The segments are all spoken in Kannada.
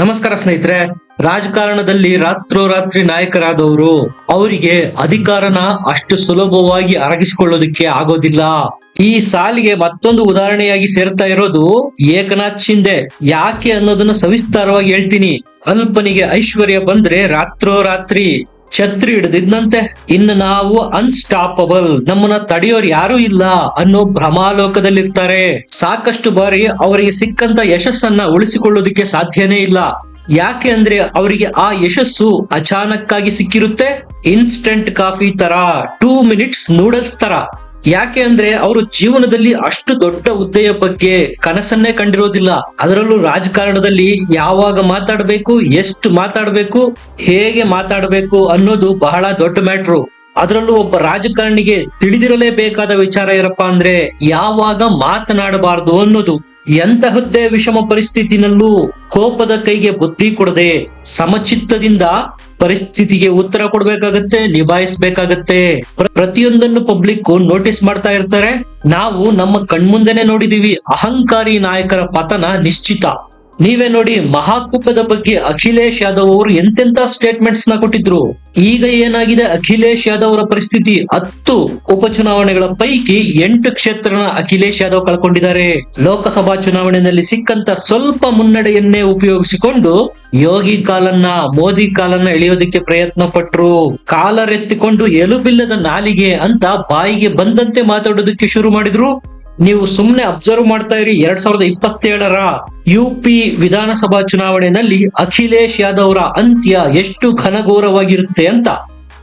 ನಮಸ್ಕಾರ ಸ್ನೇಹಿತರೆ, ರಾಜಕಾರಣದಲ್ಲಿ ರಾತ್ರೋರಾತ್ರಿ ನಾಯಕರಾದವರು, ಅವರಿಗೆ ಅಧಿಕಾರನ ಅಷ್ಟು ಸುಲಭವಾಗಿ ಅರಗಿಸಿಕೊಳ್ಳೋದಕ್ಕೆ ಆಗೋದಿಲ್ಲ. ಈ ಸಾಲಿಗೆ ಮತ್ತೊಂದು ಉದಾಹರಣೆಯಾಗಿ ಸೇರ್ತಾ ಇರೋದು ಏಕನಾಥ್ ಶಿಂದೆ. ಯಾಕೆ ಅನ್ನೋದನ್ನ ಸವಿಸ್ತಾರವಾಗಿ ಹೇಳ್ತೀನಿ. ಅಲ್ಪನಿಗೆ ಐಶ್ವರ್ಯ ಬಂದ್ರೆ ರಾತ್ರೋರಾತ್ರಿ. ಛತ್ರಿ ಹಿಡಿದಿದ್ದಂತೆ ಇನ್ನು ನಾವು ಅನ್ಸ್ಟಾಪಬಲ್ ನಮ್ಮನ್ನ ತಡೆಯೋರು ಯಾರು ಇಲ್ಲ ಅನ್ನೋ ಭ್ರಮಾಲೋಕದಲ್ಲಿರ್ತಾರೆ. ಸಾಕಷ್ಟು ಬಾರಿ ಅವರಿಗೆ ಸಿಕ್ಕಂತ ಯಶಸ್ಸನ್ನ ಉಳಿಸಿಕೊಳ್ಳೋದಿಕ್ಕೆ ಸಾಧ್ಯನೇ ಇಲ್ಲ. ಯಾಕೆ ಅಂದ್ರೆ ಅವರಿಗೆ ಆ ಯಶಸ್ಸು ಅಚಾನಕ್ಕಾಗಿ ಸಿಕ್ಕಿರುತ್ತೆ. ಇನ್ಸ್ಟಂಟ್ ಕಾಫಿ ತರ ಟೂ ಮಿನಿಟ್ಸ್ ನೂಡಲ್ಸ್ ತರ. ಯಾಕೆ ಅಂದ್ರೆ ಅವರು ಜೀವನದಲ್ಲಿ ಅಷ್ಟು ದೊಡ್ಡ ಹುದ್ದೆಯ ಬಗ್ಗೆ ಕನಸನ್ನೇ ಕಂಡಿರೋದಿಲ್ಲ. ಅದರಲ್ಲೂ ರಾಜಕಾರಣದಲ್ಲಿ ಯಾವಾಗ ಮಾತಾಡಬೇಕು, ಎಷ್ಟು ಮಾತಾಡಬೇಕು, ಹೇಗೆ ಮಾತಾಡಬೇಕು ಅನ್ನೋದು ಬಹಳ ದೊಡ್ಡ ಮ್ಯಾಟ್ರು. ಅದರಲ್ಲೂ ಒಬ್ಬ ರಾಜಕಾರಣಿಗೆ ತಿಳಿದಿರಲೇಬೇಕಾದ ವಿಚಾರ ಏನಪ್ಪಾ ಅಂದ್ರೆ ಯಾವಾಗ ಮಾತನಾಡಬಾರದು ಅನ್ನೋದು. ಎಂತಹದ್ದೇ ವಿಷಮ ಪರಿಸ್ಥಿತಿನಲ್ಲೂ ಕೋಪದ ಕೈಗೆ ಬುದ್ಧಿ ಕೊಡದೆ ಸಮಚಿತ್ತದಿಂದ ಪರಿಸ್ಥಿತಿಗೆ ಉತ್ತರ ಕೊಡ್ಬೇಕಾಗತ್ತೆ, ನಿಭಾಯಿಸ್ಬೇಕಾಗತ್ತೆ. ಪ್ರ- ಪ್ರತಿಯೊಂದನ್ನು ಪಬ್ಲಿಕ್ ನೋಟಿಸ್ ಮಾಡ್ತಾ ಇರ್ತಾರೆ. ನಾವು ನಮ್ಮ ಕಣ್ಮುಂದೆನೆ ನೋಡಿದೀವಿ. ಅಹಂಕಾರಿ ನಾಯಕರ ಪತನ ನಿಶ್ಚಿತ. ನೀವೇ ನೋಡಿ ಮಹಾಕುಂಭದ ಬಗ್ಗೆ ಅಖಿಲೇಶ್ ಯಾದವ್ ಅವರು ಎಂತೆಂತ ಸ್ಟೇಟ್ಮೆಂಟ್ಸ್ನ ಕೊಟ್ಟಿದ್ರು. ಈಗ ಏನಾಗಿದೆ? ಅಖಿಲೇಶ್ ಯಾದವ್ ಅವರ ಪರಿಸ್ಥಿತಿ ಹತ್ತು ಉಪಚುನಾವಣೆಗಳ ಪೈಕಿ ಎಂಟು ಕ್ಷೇತ್ರನ ಅಖಿಲೇಶ್ ಯಾದವ್ ಕಳ್ಕೊಂಡಿದ್ದಾರೆ. ಲೋಕಸಭಾ ಚುನಾವಣೆಯಲ್ಲಿ ಸಿಕ್ಕಂತ ಸ್ವಲ್ಪ ಮುನ್ನಡೆಯನ್ನೇ ಉಪಯೋಗಿಸಿಕೊಂಡು ಯೋಗಿ ಕಾಲನ್ನ, ಮೋದಿ ಕಾಲನ್ನ ಎಳೆಯೋದಕ್ಕೆ ಪ್ರಯತ್ನ ಪಟ್ರು. ಕಾಲರೆತ್ತಿಕೊಂಡು ಎಲುಬಿಲ್ಲದ ನಾಲಿಗೆ ಅಂತ ಬಾಯಿಗೆ ಬಂದಂತೆ ಮಾತಾಡೋದಕ್ಕೆ ಶುರು ಮಾಡಿದ್ರು. ನೀವು ಸುಮ್ಮನೆ ಅಬ್ಸರ್ವ್ ಮಾಡ್ತಾ ಇರಿ. ಎರಡ್ ಸಾವಿರದ ಇಪ್ಪತ್ತೇಳರ ಯು ಪಿ ವಿಧಾನಸಭಾ ಚುನಾವಣೆಯಲ್ಲಿ ಅಖಿಲೇಶ್ ಯಾದವ್ ಅವರ ಅಂತ್ಯ ಎಷ್ಟು ಘನಘೋರವಾಗಿರುತ್ತೆ ಅಂತ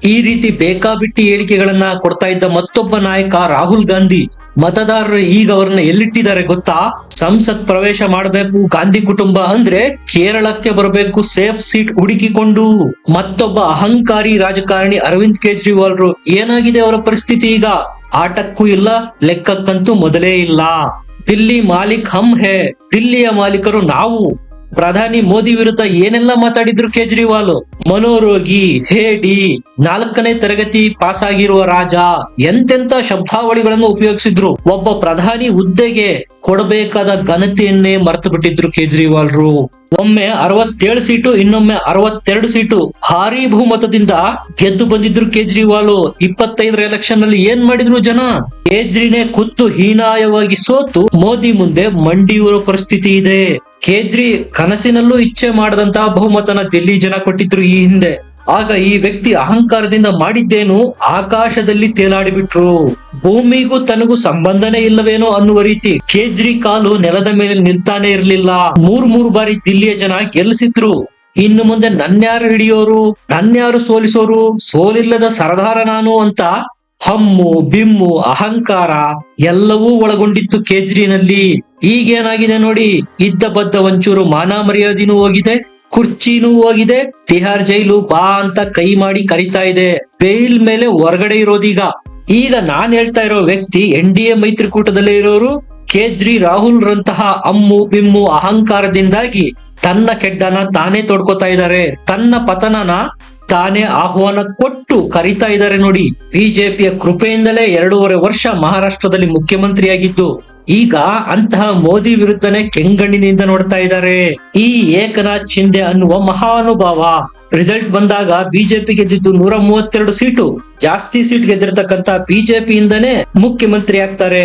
ಈ ರೀತಿ ಬೇಕಾಬಿಟ್ಟಿ ಹೇಳಿಕೆಗಳನ್ನ ಕೊಡ್ತಾ ಇದ್ದ ಮತ್ತೊಬ್ಬ ನಾಯಕ ರಾಹುಲ್ ಗಾಂಧಿ. ಮತದಾರರು ಈಗ ಅವರನ್ನ ಎಲ್ಲಿಟ್ಟಿದ್ದಾರೆ ಗೊತ್ತಾ? ಸಂಸತ್ ಪ್ರವೇಶ ಮಾಡಬೇಕು, ಗಾಂಧಿ ಕುಟುಂಬ ಅಂದ್ರೆ ಕೇರಳಕ್ಕೆ ಬರಬೇಕು, ಸೇಫ್ ಸೀಟ್ ಹುಡುಕಿಕೊಂಡು. ಮತ್ತೊಬ್ಬ ಅಹಂಕಾರಿ ರಾಜಕಾರಣಿ ಅರವಿಂದ್ ಕೇಜ್ರಿವಾಲ್ರು ಏನಾಗಿದೆ ಅವರ ಪರಿಸ್ಥಿತಿ ಈಗ? ಆಟಕ್ಕೂ ಇಲ್ಲ ಲೆಕ್ಕಕ್ಕಂತೂ ಮೊದಲೇ ಇಲ್ಲ. ದಿಲ್ಲಿ ಮಾಲೀಕ್ ಹಮ್ ಹೇ ದಿಲ್ಲಿಯ ಮಾಲೀಕರು ನಾವು. ಪ್ರಧಾನಿ ಮೋದಿ ವಿರುದ್ಧ ಏನೆಲ್ಲ ಮಾತಾಡಿದ್ರು ಕೇಜ್ರಿವಾಲ್? ಮನೋರೋಗಿ, ಹೇಡಿ, ನಾಲ್ಕನೇ ತರಗತಿ ಪಾಸ್ ಆಗಿರುವ ರಾಜ ಎಂತೆಂತ ಶಬ್ದಾವಳಿಗಳನ್ನು ಉಪಯೋಗಿಸಿದ್ರು? ಒಬ್ಬ ಪ್ರಧಾನಿ ಹುದ್ದೆಗೆ ಕೊಡಬೇಕಾದ ಘನತೆಯನ್ನೇ ಮರೆತು ಬಿಟ್ಟಿದ್ರು ಕೇಜ್ರಿವಾಲ್ರು. ಒಮ್ಮೆ ಅರವತ್ತೇಳು ಸೀಟು, ಇನ್ನೊಮ್ಮೆ ಅರವತ್ತೆರಡು ಸೀಟು ಭಾರಿ ಬಹುಮತದಿಂದ ಗೆದ್ದು ಬಂದಿದ್ರು ಕೇಜ್ರಿವಾಲ್. ಇಪ್ಪತ್ತೈದರ ಎಲೆಕ್ಷನ್ನಲ್ಲಿ ಏನ್ ಮಾಡಿದ್ರು ಜನ? ಕೇಜ್ರಿನೇ ಕುತ್ತು ಹೀನಾಯವಾಗಿ ಸೋತು ಮೋದಿ ಮುಂದೆ ಮಂಡಿಯುವ ಪರಿಸ್ಥಿತಿ ಇದೆ. ಕೇಜ್ರಿ ಕನಸಿನಲ್ಲೂ ಇಚ್ಛೆ ಮಾಡದಂತಹ ಬಹುಮತನ ದಿಲ್ಲಿ ಜನ ಕೊಟ್ಟಿದ್ರು ಈ ಹಿಂದೆ. ಆಗ ಈ ವ್ಯಕ್ತಿ ಅಹಂಕಾರದಿಂದ ಮಾಡಿದ್ದೇನು? ಆಕಾಶದಲ್ಲಿ ತೇಲಾಡಿಬಿಟ್ರು. ಭೂಮಿಗೂ ತನಗೂ ಸಂಬಂಧನೇ ಇಲ್ಲವೇನೋ ಅನ್ನುವ ರೀತಿ ಕೇಜ್ರಿ ಕಾಲು ನೆಲದ ಮೇಲೆ ನಿಲ್ತಾನೆ ಇರಲಿಲ್ಲ. ಮೂರ್ ಮೂರು ಬಾರಿ ದಿಲ್ಲಿಯ ಜನ ಗೆಲ್ಲಿಸಿದ್ರು. ಇನ್ನು ಮುಂದೆ ನನ್ಯಾರು ಹಿಡಿಯೋರು? ನನ್ಯಾರು ಸೋಲಿಸೋರು? ಸೋಲಿಲ್ಲದ ಸರದಾರ ನಾನು ಅಂತ ಹಮ್ಮು, ಬಿಮ್ಮು, ಅಹಂಕಾರ ಎಲ್ಲವೂ ಒಳಗೊಂಡಿತ್ತು ಕೇಜ್ರಿನಲ್ಲಿ. ಈಗೇನಾಗಿದೆ ನೋಡಿ, ಇದ್ದ ಬದ್ದ ಒಂಚೂರು ಮಾನ ಮರ್ಯಾದಿನೂ ಹೋಗಿದೆ, ಕುರ್ಚಿನೂ ಹೋಗಿದೆ, ತಿಹಾರ್ ಜೈಲು ಬಾ ಅಂತ ಕೈ ಮಾಡಿ ಕರಿತಾ ಇದೆ. ಬೇಲ್ ಮೇಲೆ ಹೊರಗಡೆ ಇರೋದೀಗ. ಈಗ ನಾನ್ ಹೇಳ್ತಾ ಇರೋ ವ್ಯಕ್ತಿ ಎನ್ ಡಿ ಎ ಮೈತ್ರಿಕೂಟದಲ್ಲಿ ಇರೋರು, ಕೇಜ್ರಿ ರಾಹುಲ್ ರಂತಹ ಅಮ್ಮು ಬಿಮ್ಮು, ಅಹಂಕಾರದಿಂದಾಗಿ ತನ್ನ ಕೆಡ್ಡನ ತಾನೇ ತೊಡ್ಕೋತಾ ಇದ್ದಾರೆ. ತನ್ನ ಪತನನ ತಾನೇ ಆಹ್ವಾನ ಕೊಟ್ಟು ಕರಿತಾ ಇದ್ದಾರೆ ನೋಡಿ. ಬಿಜೆಪಿಯ ಕೃಪೆಯಿಂದಲೇ ಎರಡೂವರೆ ವರ್ಷ ಮಹಾರಾಷ್ಟ್ರದಲ್ಲಿ ಮುಖ್ಯಮಂತ್ರಿಯಾಗಿದ್ದು, ಈಗ ಅಂತಹ ಮೋದಿ ವಿರುದ್ಧನೇ ಕೆಂಗಣ್ಣಿನಿಂದ ನೋಡ್ತಾ ಇದ್ದಾರೆ. ಈ ಏಕನಾಥ್ ಶಿಂದೆ ಅನ್ನುವ ಮಹಾನುಭಾವ. ರಿಸಲ್ಟ್ ಬಂದಾಗ ಬಿಜೆಪಿ ಗೆದ್ದಿದ್ದು ನೂರ ಮೂವತ್ತೆರಡು ಸೀಟು. ಜಾಸ್ತಿ ಸೀಟ್ ಗೆದ್ದಿರ್ತಕ್ಕಂತ ಬಿಜೆಪಿಯಿಂದನೇ ಮುಖ್ಯಮಂತ್ರಿ ಆಗ್ತಾರೆ.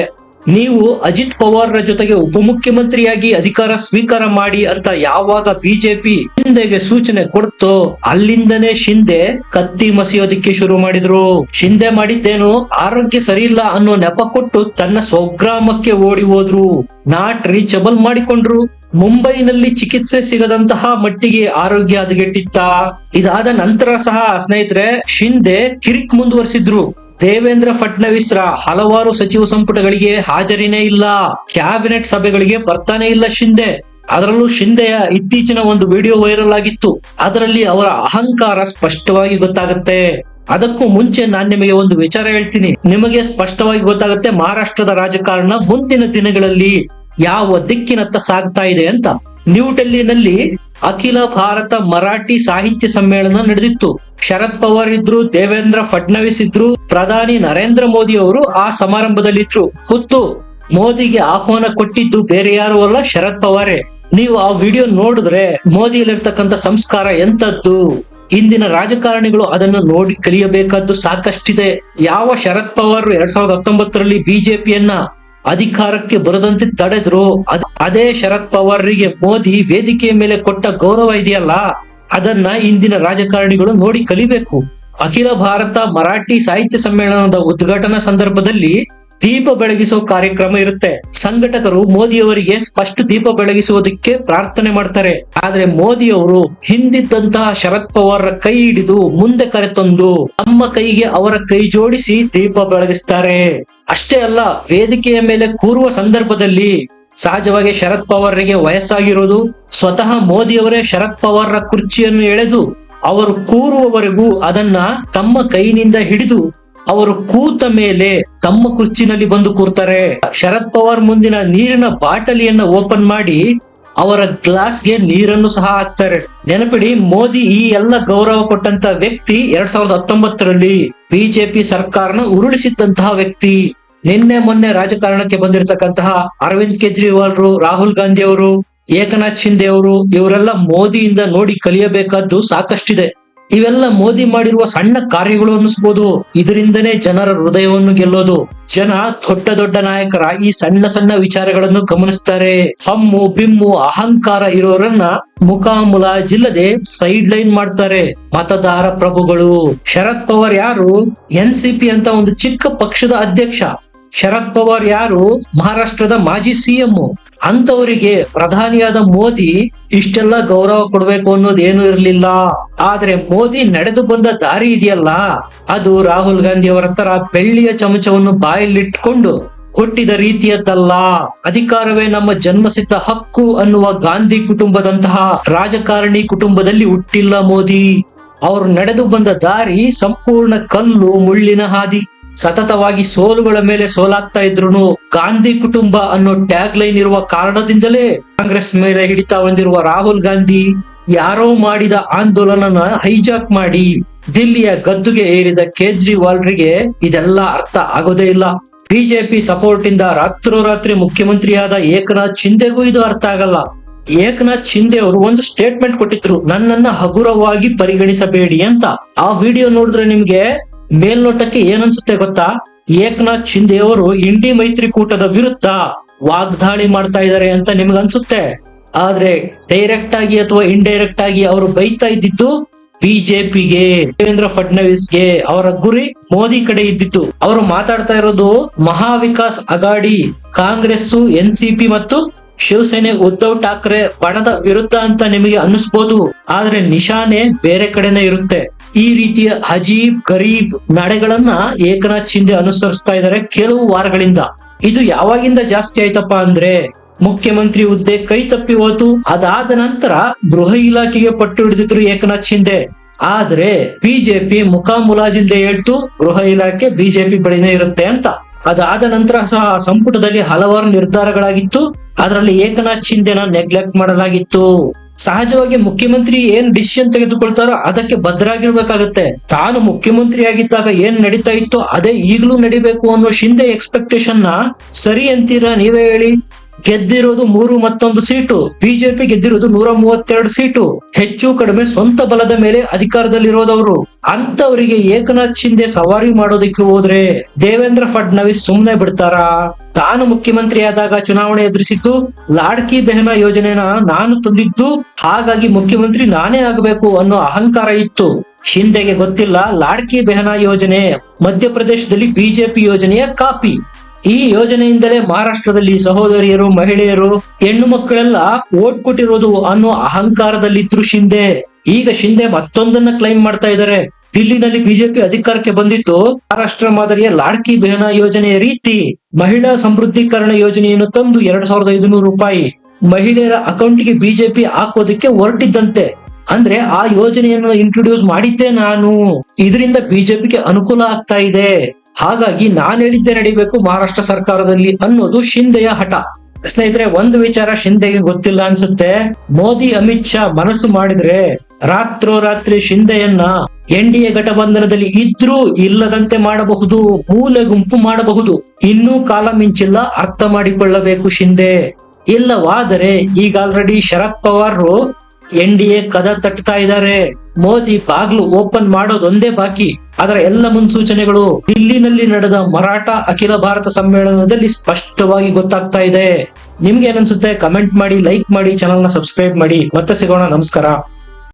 ನೀವು ಅಜಿತ್ ಪವಾರ್ರ ಜೊತೆಗೆ ಉಪಮುಖ್ಯಮಂತ್ರಿಯಾಗಿ ಅಧಿಕಾರ ಸ್ವೀಕಾರ ಮಾಡಿ ಅಂತ ಯಾವಾಗ ಬಿಜೆಪಿ ಶಿಂದೆಗೆ ಸೂಚನೆ ಕೊಡ್ತೋ ಅಲ್ಲಿಂದನೇ ಶಿಂದೆ ಕತ್ತಿ ಮಸಿಯೋದಿಕ್ಕೆ ಶುರು ಮಾಡಿದ್ರು. ಶಿಂದೆ ಮಾಡಿದ್ದೇನು ಆರೋಗ್ಯ ಸರಿಯಿಲ್ಲ ಅನ್ನೋ ನೆಪ ಕೊಟ್ಟು ತನ್ನ ಸ್ವಗ್ರಾಮಕ್ಕೆ ಓಡಿ ಹೋದ್ರು. ನಾಟ್ ರೀಚಬಲ್ ಮಾಡಿಕೊಂಡ್ರು. ಮುಂಬೈನಲ್ಲಿ ಚಿಕಿತ್ಸೆ ಸಿಗದಂತಹ ಮಟ್ಟಿಗೆ ಆರೋಗ್ಯ ಹದಗೆಟ್ಟಿತ್ತ. ಇದಾದ ನಂತರ ಸಹ ಸ್ನೇಹಿತರೆ ಶಿಂದೆ ಕಿರಿಕ್ ಮುಂದುವರಿಸಿದ್ರು. ದೇವೇಂದ್ರ ಫಡ್ನವೀಸ್ರ ಹಲವಾರು ಸಚಿವ ಸಂಪುಟಗಳಿಗೆ ಹಾಜರಿನೇ ಇಲ್ಲ. ಕ್ಯಾಬಿನೆಟ್ ಸಭೆಗಳಿಗೆ ಬರ್ತಾನೆ ಇಲ್ಲ ಶಿಂದೆ ಅದರಲ್ಲೂ ಶಿಂದೆಯ ಇತ್ತೀಚಿನ ಒಂದು ವಿಡಿಯೋ ವೈರಲ್ ಆಗಿತ್ತು. ಅದರಲ್ಲಿ ಅವರ ಅಹಂಕಾರ ಸ್ಪಷ್ಟವಾಗಿ ಗೊತ್ತಾಗುತ್ತೆ. ಅದಕ್ಕೂ ಮುಂಚೆ ನಾನ್ ನಿಮಗೆ ಒಂದು ವಿಚಾರ ಹೇಳ್ತೀನಿ. ನಿಮಗೆ ಸ್ಪಷ್ಟವಾಗಿ ಗೊತ್ತಾಗುತ್ತೆ ಮಹಾರಾಷ್ಟ್ರದ ರಾಜಕಾರಣ ಮುಂದಿನ ದಿನಗಳಲ್ಲಿ ಯಾವ ದಿಕ್ಕಿನತ್ತ ಸಾಗ್ತಾ ಇದೆ ಅಂತ. ನ್ಯೂ ಡೆಲ್ಲಿನಲ್ಲಿ ಅಖಿಲ ಭಾರತ ಮರಾಠಿ ಸಾಹಿತ್ಯ ಸಮ್ಮೇಳನ ನಡೆದಿತ್ತು. ಶರದ್ ಪವಾರ್ ಇದ್ರು, ದೇವೇಂದ್ರ ಫಡ್ನವೀಸ್ ಇದ್ರು, ಪ್ರಧಾನಿ ನರೇಂದ್ರ ಮೋದಿ ಅವರು ಆ ಸಮಾರಂಭದಲ್ಲಿದ್ರು. ಖುದ್ದು ಮೋದಿಗೆ ಆಹ್ವಾನ ಕೊಟ್ಟಿದ್ದು ಬೇರೆ ಯಾರು ಅಲ್ಲ ಶರದ್ ಪವಾರೇ. ನೀವು ಆ ವಿಡಿಯೋ ನೋಡಿದ್ರೆ ಮೋದಿಯಲ್ಲಿರ್ತಕ್ಕಂಥ ಸಂಸ್ಕಾರ ಎಂತದ್ದು ಇಂದಿನ ರಾಜಕಾರಣಿಗಳು ಅದನ್ನು ನೋಡಿ ಕಲಿಯಬೇಕಾದ್ದು ಸಾಕಷ್ಟಿದೆ. ಯಾವ ಶರದ್ ಪವಾರ್ ಎರಡ್ ಸಾವಿರದ ಹತ್ತೊಂಬತ್ತರಲ್ಲಿ ಬಿಜೆಪಿಯನ್ನ ಅಧಿಕಾರಕ್ಕೆ ಬರದಂತೆ ತಡೆದ್ರು. ಅದ್- ಶರದ್ ಪವಾರ್ರಿಗೆ ಮೋದಿ ವೇದಿಕೆಯ ಮೇಲೆ ಕೊಟ್ಟ ಗೌರವ ಇದೆಯಲ್ಲ? ಅದನ್ನ ಇಂದಿನ ರಾಜಕಾರಣಿಗಳು ನೋಡಿ ಕಲಿಬೇಕು. ಅಖಿಲ ಭಾರತ ಮರಾಠಿ ಸಾಹಿತ್ಯ ಸಮ್ಮೇಳನದ ಉದ್ಘಾಟನಾ ಸಂದರ್ಭದಲ್ಲಿ ದೀಪ ಬೆಳಗಿಸುವ ಕಾರ್ಯಕ್ರಮ ಇರುತ್ತೆ. ಸಂಘಟಕರು ಮೋದಿಯವರಿಗೆ ಸ್ಪಷ್ಟ ದೀಪ ಬೆಳಗಿಸುವುದಕ್ಕೆ ಪ್ರಾರ್ಥನೆ ಮಾಡ್ತಾರೆ. ಆದ್ರೆ ಮೋದಿಯವರು ಹಿಂದಿದ್ದಂತಹ ಶರದ್ ಪವಾರ್ ಕೈ ಹಿಡಿದು ಮುಂದೆ ಕರೆತಂದು ತಮ್ಮ ಕೈಗೆ ಅವರ ಕೈ ಜೋಡಿಸಿ ದೀಪ ಬೆಳಗಿಸ್ತಾರೆ. ಅಷ್ಟೇ ಅಲ್ಲ, ವೇದಿಕೆಯ ಮೇಲೆ ಕೂರುವ ಸಂದರ್ಭದಲ್ಲಿ ಸಹಜವಾಗಿ ಶರದ್ ಪವಾರ್ರಿಗೆ ವಯಸ್ಸಾಗಿರೋದು ಸ್ವತಃ ಮೋದಿಯವರೇ ಶರದ್ ಪವಾರ್ರ ಕುರ್ಚಿಯನ್ನು ಎಳೆದು ಅವರು ಕೂರುವವರೆಗೂ ಅದನ್ನ ತಮ್ಮ ಕೈನಿಂದ ಹಿಡಿದು ಅವರು ಕೂತ ಮೇಲೆ ತಮ್ಮ ಕುರ್ಚಿನಲ್ಲಿ ಬಂದು ಕೂರ್ತಾರೆ. ಶರದ್ ಪವಾರ್ ಮುಂದಿನ ನೀರಿನ ಬಾಟಲಿಯನ್ನ ಓಪನ್ ಮಾಡಿ ಅವರ ಗ್ಲಾಸ್ಗೆ ನೀರನ್ನು ಸಹ ಹಾಕ್ತಾರೆ. ನೆನಪಿಡಿ, ಮೋದಿ ಈ ಎಲ್ಲ ಗೌರವ ಕೊಟ್ಟಂತ ವ್ಯಕ್ತಿ ಎರಡ್ ಸಾವಿರದ ಹತ್ತೊಂಬತ್ತರಲ್ಲಿ ಬಿಜೆಪಿ ಸರ್ಕಾರನ ಉರುಳಿಸಿದ್ದಂತಹ ವ್ಯಕ್ತಿ. ನಿನ್ನೆ ಮೊನ್ನೆ ರಾಜಕಾರಣಕ್ಕೆ ಬಂದಿರತಕ್ಕಂತಹ ಅರವಿಂದ್ ಕೇಜ್ರಿವಾಲ್ರು, ರಾಹುಲ್ ಗಾಂಧಿ ಅವರು, ಏಕನಾಥ್ ಶಿಂದೆ ಅವರು, ಇವರೆಲ್ಲ ಮೋದಿಯಿಂದ ನೋಡಿ ಕಲಿಯಬೇಕಾದ್ದು ಸಾಕಷ್ಟಿದೆ. ಇವೆಲ್ಲ ಮೋದಿ ಮಾಡಿರುವ ಸಣ್ಣ ಕಾರ್ಯಗಳು ಅನ್ನಿಸ್ಬೋದು. ಇದರಿಂದನೇ ಜನರ ಹೃದಯವನ್ನು ಗೆಲ್ಲೋದು. ಜನ ದೊಡ್ಡ ದೊಡ್ಡ ನಾಯಕರ ಈ ಸಣ್ಣ ಸಣ್ಣ ವಿಚಾರಗಳನ್ನು ಗಮನಿಸ್ತಾರೆ. ಹಮ್ಮು, ಬಿಮ್ಮು, ಅಹಂಕಾರ ಇರೋರನ್ನ ಮುಖಾಮುಲಾಜಿಲ್ಲದೆ ಸೈಡ್ ಲೈನ್ ಮಾಡ್ತಾರೆ. ಮತದಾರ ಪ್ರಭುಗಳು. ಶರದ್ ಪವಾರ್ ಯಾರು? ಎನ್ ಸಿ ಅಂತ ಒಂದು ಚಿಕ್ಕ ಪಕ್ಷದ ಅಧ್ಯಕ್ಷ. ಶರದ್ ಪವಾರ್ ಯಾರು? ಮಹಾರಾಷ್ಟ್ರದ ಮಾಜಿ ಸಿಎಂ ಅಂತವರಿಗೆ ಪ್ರಧಾನಿಯಾದ ಮೋದಿ ಇಷ್ಟೆಲ್ಲ ಗೌರವ ಕೊಡ್ಬೇಕು ಅನ್ನೋದು ಏನು ಇರಲಿಲ್ಲ. ಆದ್ರೆ ಮೋದಿ ನಡೆದು ಬಂದ ದಾರಿ ಇದೆಯಲ್ಲ? ಅದು ರಾಹುಲ್ ಗಾಂಧಿ ಅವರ ತರ ಬೆಳ್ಳಿಯ ಚಮಚವನ್ನು ಬಾಯಲ್ಲಿಟ್ಕೊಂಡು ಹುಟ್ಟಿದ ರೀತಿಯದ್ದಲ್ಲ. ಅಧಿಕಾರವೇ ನಮ್ಮ ಜನ್ಮಸಿದ್ಧ ಹಕ್ಕು ಅನ್ನುವ ಗಾಂಧಿ ಕುಟುಂಬದಂತಹ ರಾಜಕಾರಣಿ ಕುಟುಂಬದಲ್ಲಿ ಹುಟ್ಟಿಲ್ಲ ಮೋದಿ. ಅವರು ನಡೆದು ಬಂದ ದಾರಿ ಸಂಪೂರ್ಣ ಕಲ್ಲು, ಮುಳ್ಳಿನ ಹಾದಿ. ಸತತವಾಗಿ ಸೋಲುಗಳ ಮೇಲೆ ಸೋಲಾಗ್ತಾ ಇದ್ರು ಗಾಂಧಿ ಕುಟುಂಬ ಅನ್ನೋ ಟ್ಯಾಗ್ ಲೈನ್ ಇರುವ ಕಾರಣದಿಂದಲೇ ಕಾಂಗ್ರೆಸ್ ಮೇಲೆ ಹಿಡಿತಾ ಹೊಂದಿರುವ ರಾಹುಲ್ ಗಾಂಧಿ ಯಾರೋ ಮಾಡಿದ ಆಂದೋಲನನ ಹೈಜಾಕ್ ಮಾಡಿ ದಿಲ್ಲಿಯ ಗದ್ದುಗೆ ಏರಿದ ಕೇಜ್ರಿವಾಲ್ರಿಗೆ ಇದೆಲ್ಲ ಅರ್ಥ ಆಗೋದೇ ಇಲ್ಲ. ಬಿಜೆಪಿ ಸಪೋರ್ಟ್ ಇಂದ ರಾತ್ರೋರಾತ್ರಿ ಮುಖ್ಯಮಂತ್ರಿಯಾದ ಏಕನಾಥ್ ಶಿಂದೆಗೂ ಇದು ಅರ್ಥ ಆಗಲ್ಲ. ಏಕನಾಥ್ ಶಿಂದೆ ಅವರು ಒಂದು ಸ್ಟೇಟ್ಮೆಂಟ್ ಕೊಟ್ಟಿದ್ರು, ನನ್ನನ್ನ ಹಗುರವಾಗಿ ಪರಿಗಣಿಸಬೇಡಿ ಅಂತ. ಆ ವಿಡಿಯೋ ನೋಡಿದ್ರೆ ನಿಮ್ಗೆ ಮೇಲ್ನೋಟಕ್ಕೆ ಏನನ್ಸುತ್ತೆ ಗೊತ್ತಾ? ಏಕನಾಥ್ ಶಿಂದೆ ಅವರು ಇಂಡಿ ಮೈತ್ರಿಕೂಟದ ವಿರುದ್ಧ ವಾಗ್ದಾಳಿ ಮಾಡ್ತಾ ಇದ್ದಾರೆ ಅಂತ ನಿಮ್ಗೆ ಅನ್ಸುತ್ತೆ? ಆದ್ರೆ ಡೈರೆಕ್ಟ್ ಆಗಿ ಅಥವಾ ಇಂಡೈರೆಕ್ಟ್ ಆಗಿ ಅವರು ಬೈತಾ ಇದ್ದಿದ್ದು ಬಿಜೆಪಿಗೆ, ದೇವೇಂದ್ರ ಫಡ್ನವೀಸ್ಗೆ ಅವರ ಗುರಿ ಮೋದಿ ಕಡೆ ಇದ್ದಿತ್ತು. ಅವರು ಮಾತಾಡ್ತಾ ಇರೋದು Mahavikas Aghadi Congress N C P ಮತ್ತು ಶಿವಸೇನೆ ಉದ್ಧವ್ ಠಾಕ್ರೆ ಬಣದ ವಿರುದ್ಧ ಅಂತ ನಿಮಗೆ ಅನ್ನಿಸ್ಬೋದು. ಆದ್ರೆ ನಿಶಾನೆ ಬೇರೆ ಕಡೆನೇ ಇರುತ್ತೆ. ಈ ರೀತಿಯ ಅಜೀಬ್, ಗರೀಬ್ ನಡೆಗಳನ್ನ ಏಕನಾಥ್ ಶಿಂದೆ ಅನುಸರಿಸ್ತಾ ಇದ್ದಾರೆ ಕೆಲವು ವಾರಗಳಿಂದ. ಇದು ಯಾವಾಗಿಂದ ಜಾಸ್ತಿ ಆಯ್ತಪ್ಪ ಅಂದ್ರೆ, ಮುಖ್ಯಮಂತ್ರಿ ಹುದ್ದೆ ಕೈ ತಪ್ಪಿ ಹೋತು ಅದಾದ ನಂತರ ಗೃಹ ಇಲಾಖೆಗೆ ಪಟ್ಟು ಹಿಡಿದಿದ್ರು ಏಕನಾಥ್ ಶಿಂದೆ. ಆದ್ರೆ ಬಿಜೆಪಿ ಮುಖಾಮುಲಾಜಿಂದ ಹೇಳ್ತು, ಗೃಹ ಇಲಾಖೆ ಬಿಜೆಪಿ ಬಳಿನೇ ಇರುತ್ತೆ ಅಂತ. ಅದಾದ ನಂತರ ಸಹ ಸಂಪುಟದಲ್ಲಿ ಹಲವಾರು ನಿರ್ಧಾರಗಳಾಗಿತ್ತು. ಅದರಲ್ಲಿ ಏಕನಾಥ್ ಶಿಂದೆನ ನೆಗ್ಲೆಕ್ಟ್ ಮಾಡಲಾಗಿತ್ತು. ಸಹಜವಾಗಿ ಮುಖ್ಯಮಂತ್ರಿ ಏನ್ ಡಿಸಿಷನ್ ತೆಗೆದುಕೊಳ್ತಾರೋ ಅದಕ್ಕೆ ಬದ್ಧರಾಗಿರ್ಬೇಕಾಗತ್ತೆ ತಾನು ಮುಖ್ಯಮಂತ್ರಿ ಆಗಿದ್ದಾಗ ಏನ್ ನಡೀತಾ ಇತ್ತು ಅದೇ ಈಗಲೂ ನಡಿಬೇಕು ಅನ್ನೋ ಶಿಂದೆ ಎಕ್ಸ್ಪೆಕ್ಟೇಷನ್ನ ಸರಿ ಅಂತೀರಾ ನೀವೇ ಹೇಳಿ? ಗೆದ್ದಿರೋದು ಮೂರು ಮತ್ತೊಂದು ಸೀಟು. ಬಿಜೆಪಿ ಗೆದ್ದಿರೋದು ನೂರ ಮೂವತ್ತೆರಡು ಸೀಟು. ಹೆಚ್ಚು ಕಡಿಮೆ ಸ್ವಂತ ಬಲದ ಮೇಲೆ ಅಧಿಕಾರದಲ್ಲಿರೋದವರು. ಅಂತವರಿಗೆ ಏಕನಾಥ್ ಶಿಂದೆ ಸವಾರಿ ಮಾಡೋದಕ್ಕೆ ಹೋದ್ರೆ ದೇವೇಂದ್ರ ಫಡ್ನವೀಸ್ ಸುಮ್ನೆ ಬಿಡ್ತಾರಾ? ತಾನು ಮುಖ್ಯಮಂತ್ರಿ ಆದಾಗ ಚುನಾವಣೆ ಎದುರಿಸಿದ್ದು, ಲಾಡ್ಕಿ ಬೆಹನ ಯೋಜನೆನ ನಾನು ತಂದಿದ್ದು, ಹಾಗಾಗಿ ಮುಖ್ಯಮಂತ್ರಿ ನಾನೇ ಆಗಬೇಕು ಅನ್ನೋ ಅಹಂಕಾರ ಇತ್ತು. ಶಿಂದೆಗೆ ಗೊತ್ತಿಲ್ಲ, ಲಾಡ್ಕಿ ಬೆಹನ ಯೋಜನೆ ಮಧ್ಯಪ್ರದೇಶದಲ್ಲಿ ಬಿಜೆಪಿ ಯೋಜನೆಯ ಕಾಪಿ. ಈ ಯೋಜನೆಯಿಂದಲೇ ಮಹಾರಾಷ್ಟ್ರದಲ್ಲಿ ಸಹೋದರಿಯರು, ಮಹಿಳೆಯರು, ಹೆಣ್ಣು ಮಕ್ಕಳೆಲ್ಲ ಓಟ್ ಕೊಟ್ಟಿರೋದು ಅನ್ನೋ ಅಹಂಕಾರದಲ್ಲಿದ್ರು ಶಿಂದೆ. ಈಗ ಶಿಂದೆ ಮತ್ತೊಂದನ್ನ ಕ್ಲೈಮ್ ಮಾಡ್ತಾ ಇದ್ದಾರೆ ದಿಲ್ಲಿನಲ್ಲಿ ಬಿಜೆಪಿ ಅಧಿಕಾರಕ್ಕೆ ಬಂದಿತ್ತು ಮಹಾರಾಷ್ಟ್ರ ಮಾದರಿಯ ಲಾಡ್ಕಿ ಬೇಹನಾ ಯೋಜನೆಯ ರೀತಿ. ಮಹಿಳಾ ಸಮೃದ್ಧೀಕರಣ ಯೋಜನೆಯನ್ನು ತಂದು ಎರಡ್ ಸಾವಿರದ ಐದುನೂರು ರೂಪಾಯಿ. ಮಹಿಳೆಯರ ಅಕೌಂಟ್ಗೆ ಬಿಜೆಪಿ ಹಾಕೋದಕ್ಕೆ ಹೊರಟಿದ್ದಂತೆ. ಅಂದ್ರೆ ಆ ಯೋಜನೆಯನ್ನು ಇಂಟ್ರೊಡ್ಯೂಸ್ ಮಾಡಿದ್ದೆ ನಾನು. ಇದರಿಂದ ಬಿಜೆಪಿಗೆ ಅನುಕೂಲ ಆಗ್ತಾ ಇದೆ. ಹಾಗಾಗಿ ನಾನು ಹೇಳಿದ್ದೆ ನಡಿಬೇಕು ಮಹಾರಾಷ್ಟ್ರ ಸರ್ಕಾರದಲ್ಲಿ ಅನ್ನೋದು ಶಿಂದೆಯ ಹಠ. ಸ್ನೇಹಿತರೆ, ಒಂದು ವಿಚಾರ ಶಿಂದೆಗೆ ಗೊತ್ತಿಲ್ಲ ಅನ್ಸುತ್ತೆ. ಮೋದಿ, ಅಮಿತ್ ಶಾ ಮನಸ್ಸು ಮಾಡಿದ್ರೆ ರಾತ್ರೋರಾತ್ರಿ ಶಿಂದೆಯನ್ನ ಎನ್ ಡಿ ಎ ಘಟಬಂಧನದಲ್ಲಿ ಇದ್ರೂ ಇಲ್ಲದಂತೆ ಮಾಡಬಹುದು, ಮೂಲೆ ಗುಂಪು ಮಾಡಬಹುದು. ಇನ್ನೂ ಕಾಲ ಮಿಂಚಿಲ್ಲ, ಅರ್ಥ ಮಾಡಿಕೊಳ್ಳಬೇಕು ಶಿಂದೆ ಇಲ್ಲವಾದರೆ ಈಗ already Sharad Pawar N D A ಕದ ತಟ್ತಾ ಇದ್ದಾರೆ. ಮೋದಿ ಬಾಗ್ಲು ಓಪನ್ ಮಾಡೋದೊಂದೇ ಬಾಕಿ. ಅದರ ಎಲ್ಲ ಮುನ್ಸೂಚನೆಗಳು ದಿಲ್ಲಿನಲ್ಲಿ ನಡೆದ ಮರಾಠ ಅಖಿಲ ಭಾರತ ಸಮ್ಮೇಳನದಲ್ಲಿ ಸ್ಪಷ್ಟವಾಗಿ ಗೊತ್ತಾಗ್ತಾ ಇದೆ. ನಿಮ್ಗೆ ಏನನ್ಸುತ್ತೆ? ಕಮೆಂಟ್ ಮಾಡಿ, ಲೈಕ್ ಮಾಡಿ ಚಾನಲ್ನ ಸಬ್ಸ್ಕ್ರೈಬ್ ಮಾಡಿ. ಮತ್ತೆ ಸಿಗೋಣ. ನಮಸ್ಕಾರ.